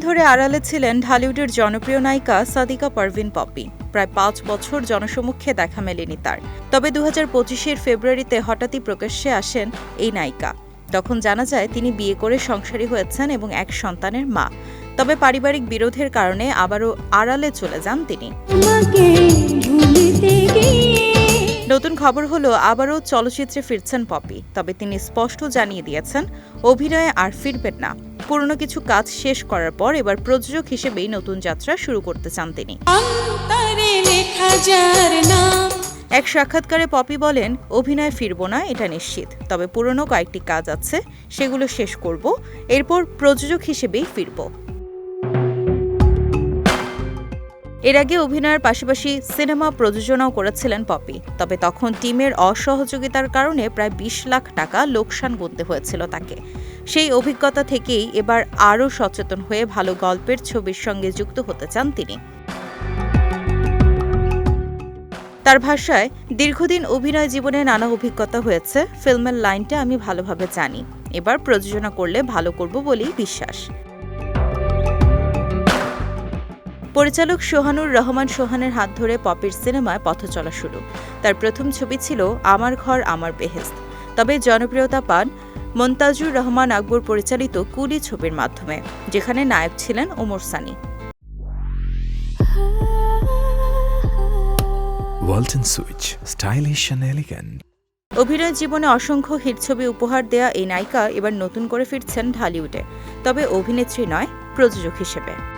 ধরে আড়ালে ছিলেন ঢালিউডের জনপ্রিয় নায়িকা সাদিকা পারভিন পপি। প্রায় পাঁচ বছর জনসমক্ষে দেখা মেলেনি তার। তবে দু হাজার পঁচিশের ফেব্রুয়ারিতে হঠাৎই প্রকাশ্যে আসেন এই নায়িকা। তখন জানা যায় তিনি বিয়ে করে সংসারী হয়েছেন এবং এক সন্তানের মা। তবে পারিবারিক বিরোধের কারণে আবারও আড়ালে চলে যান তিনি। নতুন খবর হলো আবারও চলচ্চিত্রে ফিরছেন পপি। তবে তিনি স্পষ্ট জানিয়ে দিয়েছেন অভিনয়ে আর ফিরবেন না। পুরনো কিছু কাজ শেষ করার পর এবার প্রযোজক হিসেবেই নতুন যাত্রা শুরু করতে চান তিনি। এক সাক্ষাৎকারে পপি বলেন অভিনয় ফিরব না এটা নিশ্চিত। তবে পুরনো কয়েকটি কাজ আছে সেগুলো শেষ করব এরপর প্রযোজক হিসেবেই ফিরব। এর আগে অভিনয়ের পাশাপাশি সিনেমা প্রযোজনাও করেছিলেন পপি। তবে তখন টিমের অসহযোগিতার কারণে প্রায় বিশ লাখ টাকা লোকসান গুনতে হয়েছিল তাকে। সেই অভিজ্ঞতা থেকেই এবার আরও সচেতন হয়ে ভালো গল্পের ছবির সঙ্গে যুক্ত হতে চান তিনি। তার ভাষায়, দীর্ঘদিন অভিনয় জীবনে নানা অভিজ্ঞতা হয়েছে। ফিল্মের লাইনটা আমি ভালোভাবে জানি। এবার প্রযোজনা করলে ভালো করব বলেই বিশ্বাস। পরিচালক সোহানুর রহমান সোহানের হাত ধরে পপির সিনেমায় পথ চলা শুরু। তার প্রথম ছবি ছিল আমার ঘর আমার বেহেস্ত তবে জনপ্রিয়তা পান মন্তাজুর রহমান আকবর পরিচালিত কুলি ছবির মাধ্যমে যেখানে নায়ক ছিলেন ওমর সানি। elegant. অভিনয় জীবনে অসংখ্য হিট ছবি উপহার দেয়া এই নায়িকা এবার নতুন করে ফিরছেন ঢালিউডে। তবে অভিনেত্রী নয় প্রযোজক হিসেবে।